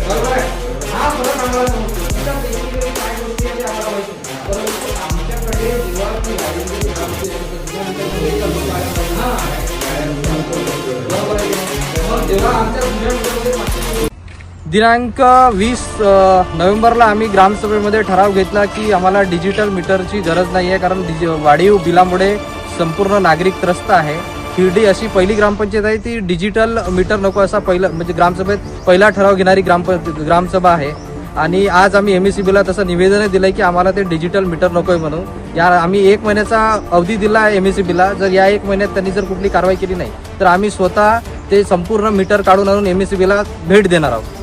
बरोबर आहे हा फरक आम्हाला समजतो काय गोष्टी ते आम्हाला माहिती परंतु आमच्याकडे जेव्हा आमच्या दिनांक वीस नोव्हेंबरला आम्ही ग्रामसभेमध्ये ठराव घेतला की आम्हाला डिजिटल मीटरची गरज नाही आहे कारण डिजि वाढीव बिलामुळे संपूर्ण नागरिक त्रस्त आहे. हिरडी अशी पहिली ग्रामपंचायत आहे ती डिजिटल मीटर नको असा पहिला म्हणजे ग्रामसभेत पहिला ठराव घेणारी ग्रामप ग्रामसभा आहे. आणि आज आम्ही एम एस सी बीला तसं निवेदन आहे की आम्हाला ते डिजिटल मीटर नको आहे म्हणून. या आम्ही एक महिन्याचा अवधी दिला आहे एम एस सी बीला जर या एक महिन्यात त्यांनी जर कुठली कारवाई केली नाही तर आम्ही स्वतः ते संपूर्ण मीटर काढून आणून एम एस सी बीला भेट देणार आहोत.